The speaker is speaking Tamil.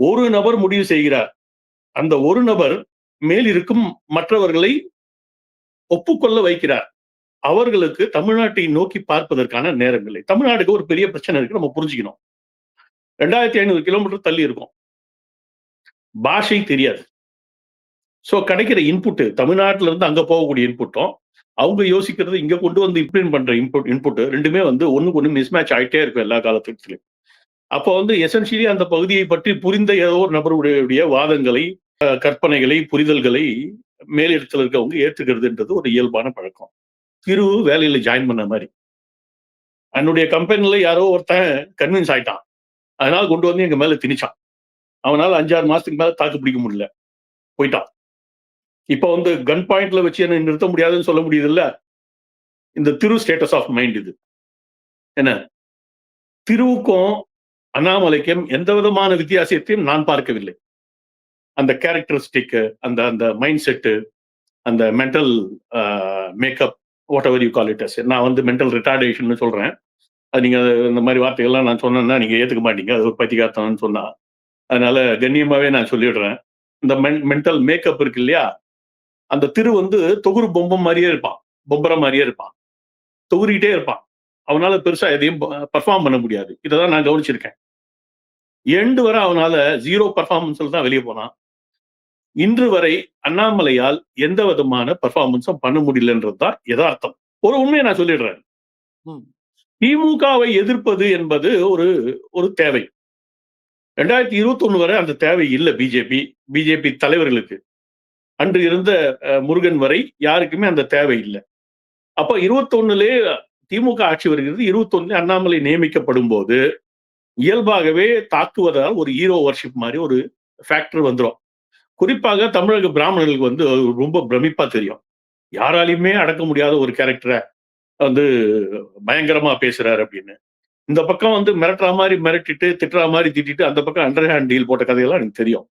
ஒரு நபர் முடிவு செய்கிறார். அந்த ஒரு நபர் மேல் இருக்கும் மற்றவர்களை ஒப்புக்கொள்ள வைக்கிறார். அவர்களுக்கு தமிழ்நாட்டை நோக்கி பார்ப்பதற்கான நேரம் இல்லை தமிழ்நாட்டுக்கு ஒரு பெரிய பிரச்சனை இருக்கு நம்ம புரிஞ்சுக்கணும். ரெண்டாயிரத்தி ஐநூறு கிலோமீட்டர் தள்ளி இருக்கும். பாஷை தெரியாது. ஸோ கிடைக்கிற இன்புட்டு தமிழ்நாட்டில இருந்து அங்க போகக்கூடிய இன்புட்டும் அவங்க யோசிக்கிறது இங்க கொண்டு வந்து இம்ப்ளிமெண்ட் பண்ற இன்புட் இன்புட் ரெண்டுமே வந்து ஒண்ணுக்கு ஒன்று மிஸ்மேட்ச் ஆயிட்டே இருக்கும் எல்லா காலத்துலையும். அப்போ வந்து எசென்சியலி அந்த பகுதியை பற்றி புரிந்த ஏதோ ஒரு நபருடைய வாதங்களை கற்பனைகளை புரிதல்களை மேலிடத்தில் இருக்கவங்க ஏற்றுக்கிறதுன்றது ஒரு இயல்பான பழக்கம். திரு வேலையில ஜாயின் பண்ண மாதிரி. என்னுடைய கம்பெனில யாரோ ஒருத்தன் கன்வின்ஸ் ஆயிட்டான். அதனால கொண்டு வந்து எங்க மேல திணிச்சான். அவனால அஞ்சாறு மாசத்துக்கு மேல தாக்கு பிடிக்க முடியல. போயிட்டான். இப்போ வந்து கன் பாயிண்ட்ல வச்சு என்ன நிறுத்த முடியாதுன்னு சொல்ல முடியுது இல்ல இந்த திரு ஸ்டேட்டஸ் ஆஃப் மைண்ட் இது. என்ன? திருவுக்கும் அண்ணாமலைக்கும் எந்த விதமான வித்தியாசத்தையும் நான் பார்க்கவில்லை. அந்த கேரக்டரிஸ்டிக்கு அந்த அந்த மைண்ட் செட்டு அந்த mental makeup whatever you call it நான் வந்து மென்டல் ரிட்டார்டேஷன் சொல்கிறேன் அது நீங்கள் இந்த மாதிரி வார்த்தைகள்லாம் நான் சொன்னேன்னா நீங்க ஏற்றுக்க மாட்டீங்க. அது ஒரு பத்திகார்த்தம்னு சொன்னால் அதனால கண்ணியமாகவே நான் சொல்லிடுறேன். இந்த மென் மென்டல் மேக்கப் இருக்கு இல்லையா? அந்த திரு வந்து தொகுரு பொம்பம் மாதிரியே இருப்பான். பொம்பரை மாதிரியே இருப்பான். தொகுறிக்கிட்டே இருப்பான். அவனால பெருசா எதையும் பர்ஃபார்ம் பண்ண முடியாது. இதை தான் நான் கவனிச்சிருக்கேன். எண்டு வரை அவனால ஜீரோ பர்ஃபார்மன்ஸ்ல தான் வெளியே போனான் இன்று வரை அண்ணாமலையால் எந்த விதமான பர்ஃபார்மன்ஸும் பண்ண முடியலன்றது தான் யதார்த்தம். ஒரு உண்மையை நான் சொல்லிடுறேன். திமுகவை எதிர்ப்பது என்பது ஒரு ஒரு தேவை. ரெண்டாயிரத்தி இருபத்தி ஒண்ணு வரை அந்த தேவை இல்லை பிஜேபி பிஜேபி தலைவர்களுக்கு. அன்று இருந்த முருகன் வரை யாருக்குமே அந்த தேவை இல்லை. அப்ப இருபத்தொன்னுலே திமுக ஆட்சி வருகிறது. இருபத்தொன்னு அண்ணாமலை நியமிக்கப்படும் போது இயல்பாகவே தாக்குவதால் ஒரு ஹீரோ வர்ஷிப் மாதிரி ஒரு ஃபேக்டர் வந்துடும் குறிப்பாக தமிழக பிராமணர்களுக்கு வந்து ரொம்ப பிரமிப்பா தெரியும். யாராலையுமே அடக்க முடியாத ஒரு கேரக்டரை வந்து பயங்கரமா பேசுறாரு அப்படின்னு. இந்த பக்கம் வந்து மிரட்டுற மாதிரி மிரட்டிட்டு திட்டுற மாதிரி திட்டிட்டு அந்த பக்கம் அண்டர் ஹேண்ட் டீல் போட்ட கதையெல்லாம் எனக்கு தெரியும்.